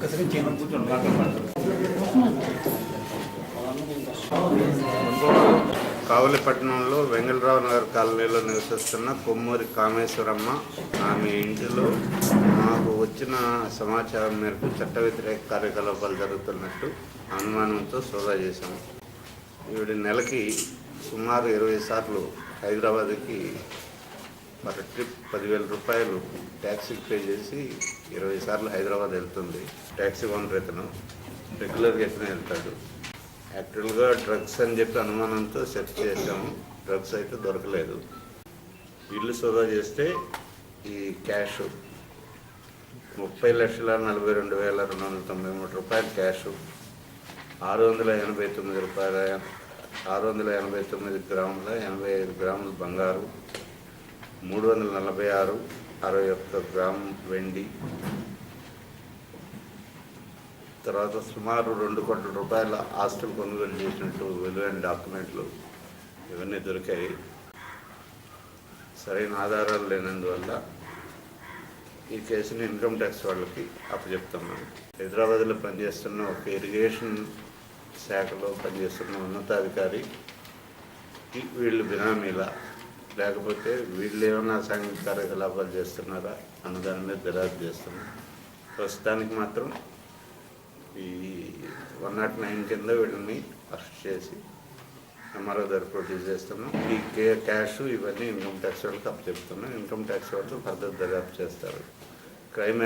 कसं కావలిపట్నంలో వెంగళరావు నగర్ కాలనీలో నివసిస్తున్న కొమ్మూరి కామేశ్వరమ్మ ఆమె ఇంటిలో మాకు వచ్చిన సమాచారం మేరకు చట్ట వ్యతిరేక కార్యకలాపాలు జరుగుతున్నట్టు అనుమానంతో సోదా చేశాము ఈవిడ నెలకి సుమారు ఇరవై సార్లు హైదరాబాద్కి మరి ట్రిప్ పదివేల రూపాయలు ట్యాక్సీకి పే చేసి ఇరవై సార్లు హైదరాబాద్ వెళ్తుంది. ట్యాక్సీ ఓనర్ ఇతను రెగ్యులర్గా ఇతనే వెళ్తాడు. యాక్చువల్గా డ్రగ్స్ అని చెప్పి అనుమానంతో సెర్చ్ చేసాము డ్రగ్స్ అయితే దొరకలేదు. ఇల్లు సోదా చేస్తే ఈ క్యాష్ ముప్పై లక్షల నలభై రెండు వేల రెండు వందల తొంభై మూడు రూపాయలు క్యాష్. ఆరు వందల ఎనభై తొమ్మిది రూపాయల ఆరు వందల ఎనభై తొమ్మిది గ్రాముల ఎనభై ఐదు గ్రాముల బంగారు మూడు వందల నలభై ఆరు అరవై ఒక్క గ్రాము వెండి తర్వాత సుమారు రెండు కోట్ల రూపాయల ఆస్తులు కొనుగోలు చేసినట్టు విలువైన డాక్యుమెంట్లు ఇవన్నీ దొరికాయి. సరైన ఆధారాలు లేనందువల్ల ఈ కేసుని ఇన్కమ్ ట్యాక్స్ వాళ్ళకి అప్పచెప్తున్నాను. హైదరాబాద్లో పనిచేస్తున్న ఒక ఇరిగేషన్ శాఖలో పనిచేస్తున్న ఉన్నతాధికారి వీళ్ళు బినామీల. లేకపోతే వీళ్ళు ఏమైనా సాంఘిక కార్యకలాపాలు చేస్తున్నారా అన్న దాని మీద ఫిర్యాదు చేస్తున్నాం ప్రస్తుతానికి మాత్రం ఈ వన్ నాట్ నైన్ కింద వీళ్ళని అరెస్ట్ చేసి ఎంఆర్ఓ దగ్గర ప్రొడ్యూస్ చేస్తున్నాం. ఈ కే క్యాష్ ఇవన్నీ ఇన్కమ్ ట్యాక్స్ వాళ్ళకి అప్పచెప్తున్నాం. ఇన్కమ్ ట్యాక్స్ వాళ్ళు ఫర్దర్ దర్యాప్తు చేస్తారు. క్రైమ్